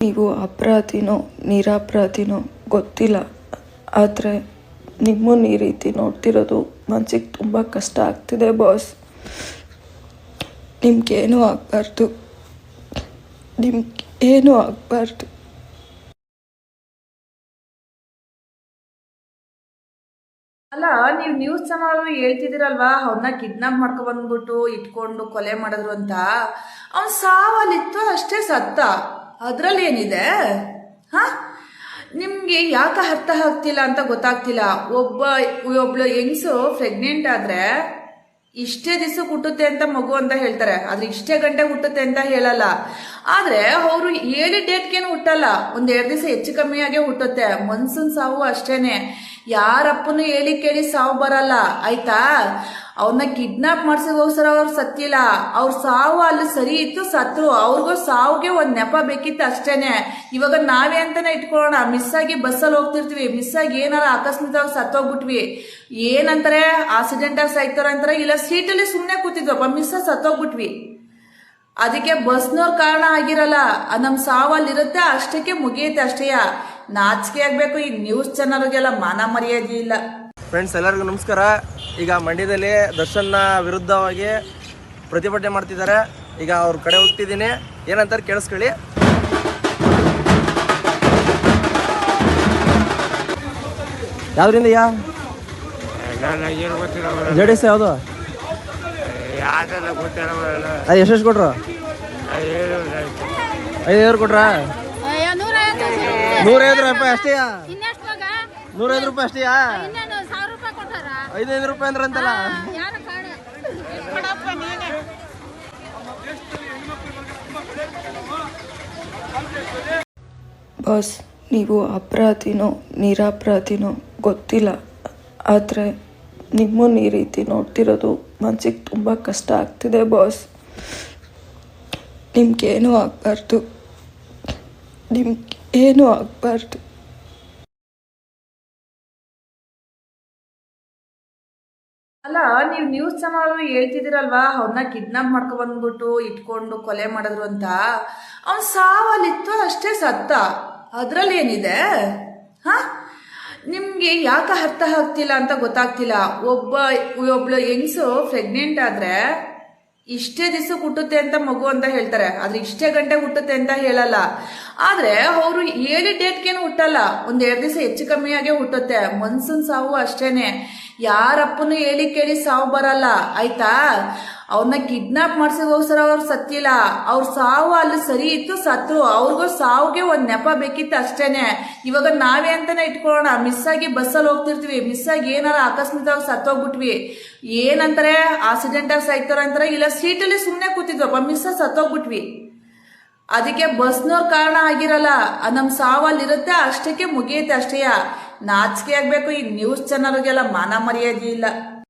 ನೀವು ಅಪರಾಧಿನೋ, ನಿರಪರಾಧಿನೋ ಗೊತ್ತಿಲ್ಲ. ಆದರೆ ನಿಮ್ಮನ್ನು ಈ ರೀತಿ ನೋಡ್ತಿರೋದು ಮನ್ಸಿಗೆ ತುಂಬ ಕಷ್ಟ ಆಗ್ತಿದೆ, ಬಾಸ್. ನಿಮ್ಗೇನೂ ಆಗಬಾರ್ದು. ನಿಮ್ಗೆ ಏನೂ ಆಗಬಾರ್ದು. ಅಲ್ಲ, ನೀವು ನ್ಯೂಸ್ ಚಾನಲ್ ಹೇಳ್ತಿದ್ದೀರಲ್ವಾ? ಅವ್ರನ್ನ ಕಿಡ್ನಾಪ್ ಮಾಡ್ಕೊ ಬಂದ್ಬಿಟ್ಟು ಇಟ್ಕೊಂಡು ಕೊಲೆ ಮಾಡಿದ್ರು ಅಂತ. ಅವ್ನು ಸಾವಲ್ಲಿತ್ತು ಅಷ್ಟೇ ಸತ್ತ. ಅದ್ರಲ್ಲಿ ಏನಿದೆ? ಹಾ? ನಿಮಗೆ ಯಾಕೆ ಅರ್ಥ ಆಗ್ತಿಲ್ಲ ಅಂತ ಗೊತ್ತಾಗ್ತಿಲ್ಲ. ಒಬ್ಬ, ಒಬ್ಳು ಹೆಂಗ್ಸು ಪ್ರೆಗ್ನೆಂಟ್ ಆದರೆ ಇಷ್ಟೇ ದಿವಸ ಹುಟ್ಟುತ್ತೆ ಅಂತ ಮಗು ಅಂತ ಹೇಳ್ತಾರೆ. ಆದ್ರೆ ಇಷ್ಟೇ ಗಂಟೆ ಹುಟ್ಟುತ್ತೆ ಅಂತ ಹೇಳಲ್ಲ. ಆದ್ರೆ ಅವರು ಹೇಳಿ ಡೇಟ್ಗೇನು ಹುಟ್ಟಲ್ಲ. ಒಂದು ಎರಡು ದಿವಸ ಹೆಚ್ಚು ಕಮ್ಮಿಯಾಗೆ ಹುಟ್ಟುತ್ತೆ. ಮನ್ಸನ್ ಸಾವು ಅಷ್ಟೇನೆ. ಯಾರಪ್ಪನೂ ಹೇಳಿ ಕೇಳಿ ಸಾವು ಬರಲ್ಲ. ಆಯ್ತಾ? ಅವ್ರನ್ನ ಕಿಡ್ನಾಪ್ ಮಾಡ್ಸೋಗೋಸ್ಕರ ಅವ್ರು ಸತ್ತಿಲ್ಲ. ಅವ್ರ ಸಾವು ಅಲ್ಲಿ ಸರಿ ಇತ್ತು ಸತ್ರು ಅವ್ರಿಗೂ ಸಾವುಗೆ ಒಂದು ನೆಪ ಬೇಕಿತ್ತು ಅಷ್ಟೇನೆ. ಇವಾಗ ನಾವೇ ಅಂತಾನೆ ಇಟ್ಕೊಳ್ಳೋಣ. ಮಿಸ್ ಆಗಿ ಬಸ್ಸಲ್ಲಿ ಹೋಗ್ತಿರ್ತೀವಿ. ಮಿಸ್ ಆಗಿ ಏನಾರ ಆಕಸ್ಮಿಕವಾಗಿ ಸತ್ತೋಗ್ಬಿಟ್ವಿ. ಏನಂತಾರೆ? ಆಕ್ಸಿಡೆಂಟ್ ಆಗಿ ಸಾಯ್ತಾರ ಅಂತಾರೆ ಇಲ್ಲ, ಸೀಟಲ್ಲಿ ಸುಮ್ಮನೆ ಕೂತಿದ್ವಪ್ಪ. ಮಿಸ್ ಸತ್ತೋಗ್ಬಿಟ್ವಿ. ಅದಕ್ಕೆ ಬಸ್ನವ್ರ ಕಾರಣ ಆಗಿರಲ್ಲ. ನಮ್ಮ ಸವಾಲು ಇರುತ್ತೆ ಅಷ್ಟಕ್ಕೆ ಮುಗಿಯುತ್ತೆ ಅಷ್ಟೇಯ ನಾಚಿಕೆ ಆಗ್ಬೇಕು ಈ ನ್ಯೂಸ್ ಚಾನಲ್ಗೆಲ್ಲ ಮಾನ ಮರ್ಯಾದೆ ಇಲ್ಲ. ಫ್ರೆಂಡ್ಸ್ ಎಲ್ಲರಿಗೂ ನಮಸ್ಕಾರ. ಈಗ ಮಂಡ್ಯದಲ್ಲಿ ದರ್ಶನ್ನ ವಿರುದ್ಧವಾಗಿ ಪ್ರತಿಭಟನೆ ಮಾಡ್ತಿದ್ದಾರೆ. ಈಗ ಅವ್ರ ಕಡೆ ಹೋಗ್ತಿದ್ದೀನಿ. ಏನಂತಾರೆ ಕೇಳಿಸ್ಕೊಳ್ಳಿ. ಯಾವ್ದ್ರಿಂದ ಯಾ? ಜೆ ಡಿ ಎಸ್ ಯಾವುದು? ಅದು ಎಷ್ಟೆಷ್ಟು ಕೊಟ್ರು ಐದು ಕೊಟ್ರಾ ಕೊಟ್ರ ನೂರೈದು ರೂಪಾಯಿ. ಅಷ್ಟೇಯಾ ಮಗ? ನೂರೈದು ರೂಪಾಯಿ ಅಷ್ಟೇ? ಐದೈದು ರೂಪಾಯಿ ಅಂದ್ರೆ ಅಂತಲ್ಲ. ಬಾಸ್ ನೀವು ಅಪರಾಧಿನೋ ನಿರಪರಾಧಿನೋ ಗೊತ್ತಿಲ್ಲ ಆದರೆ ನಿಮ್ಮನ್ನು ಈ ರೀತಿ ನೋಡ್ತಿರೋದು ಮನ್ಸಿಗೆ ತುಂಬ ಕಷ್ಟ ಆಗ್ತಿದೆ ಬಾಸ್ ನಿಮ್ಗೇನೂ ಆಗಬಾರ್ದು. ನಿಮ್ಗೆ ಏನೂ ಆಗಬಾರ್ದು. ಅಲ್ಲ, ನೀವು ನ್ಯೂಸ್ ಚಾನಲ್ ಹೇಳ್ತಿದ್ದೀರಲ್ವಾ? ಅವ್ರನ್ನ ಕಿಡ್ನಾಪ್ ಮಾಡ್ಕೊ ಬಂದ್ಬಿಟ್ಟು ಇಟ್ಕೊಂಡು ಕೊಲೆ ಮಾಡಿದ್ರು ಅಂತ. ಅವ್ನು ಸಾವಲ್ಲಿತ್ತು ಅಷ್ಟೇ ಸತ್ತ. ಅದ್ರಲ್ಲಿ ಏನಿದೆ ಹಾ? ನಿಮ್ಗೆ ಯಾಕೆ ಅರ್ಥ ಆಗ್ತಿಲ್ಲ ಅಂತ ಗೊತ್ತಾಗ್ತಿಲ್ಲ. ಒಬ್ಬ, ಒಬ್ಳು ಹೆಂಗ್ಸು ಪ್ರೆಗ್ನೆಂಟ್ ಆದ್ರೆ ಇಷ್ಟೇ ದಿವಸ ಹುಟ್ಟುತ್ತೆ ಅಂತ ಮಗು ಅಂತ ಹೇಳ್ತಾರೆ. ಆದ್ರೆ ಇಷ್ಟೇ ಗಂಟೆ ಹುಟ್ಟುತ್ತೆ ಅಂತ ಹೇಳಲ್ಲ. ಆದ್ರೆ ಅವರು ಹೇಳಿ ಡೇಟ್ಗೇನು ಹುಟ್ಟಲ್ಲ. ಒಂದ್ ಎರಡು ದಿವಸ ಹೆಚ್ಚು ಕಮ್ಮಿಯಾಗೆ ಹುಟ್ಟುತ್ತೆ. ಮನ್ಸನ್ ಸಾವು ಅಷ್ಟೇನೆ. ಯಾರಪ್ಪನು ಹೇಳಿ ಕೇಳಿ ಸಾವು ಬರಲ್ಲ, ಆಯ್ತಾ? ಅವ್ರನ್ನ ಕಿಡ್ನಾಪ್ ಮಾಡ್ಸೋಗೋಸ್ಕರ ಅವ್ರು ಸತ್ತಿಲ್ಲ. ಅವ್ರ ಸಾವು ಅಲ್ಲಿ ಸರಿ ಇತ್ತು ಸತ್ರು ಅವ್ರಿಗೂ ಸಾವುಗೆ ಒಂದು ನೆಪ ಬೇಕಿತ್ತು ಅಷ್ಟೇನೆ. ಇವಾಗ ನಾವೇ ಅಂತಾನೆ ಇಟ್ಕೊಳ್ಳೋಣ. ಮಿಸ್ ಆಗಿ ಬಸ್ಸಲ್ಲಿ ಹೋಗ್ತಿರ್ತೀವಿ. ಮಿಸ್ ಆಗಿ ಏನಾರ ಆಕಸ್ಮಿಕವಾಗಿ ಸತ್ತೋಗ್ಬಿಟ್ವಿ. ಏನಂತಾರೆ? ಆಕ್ಸಿಡೆಂಟ್ ಆಗಿ ಸಾಯ್ತಾರ ಅಂತಾರೆ ಇಲ್ಲ ಸೀಟಲ್ಲಿ ಸುಮ್ಮನೆ ಕೂತಿದ್ವಪ್ಪ. ಮಿಸ್ ಸತ್ತೋಗ್ಬಿಟ್ವಿ. ಅದಕ್ಕೆ ಬಸ್ನವ್ರ ಕಾರಣ ಆಗಿರಲ್ಲ. ನಮ್ಮ ಸಾವಲ್ಲಿ ಇರುತ್ತೆ ಅಷ್ಟಕ್ಕೆ ಮುಗಿಯುತ್ತೆ ಅಷ್ಟೇಯ. ನಾಚಿಕೆ ಆಗ್ಬೇಕು, ಈ ನ್ಯೂಸ್ ಚಾನಲ್ಗೆಲ್ಲ ಮಾನ ಮರ್ಯಾದೆ ಇಲ್ಲ.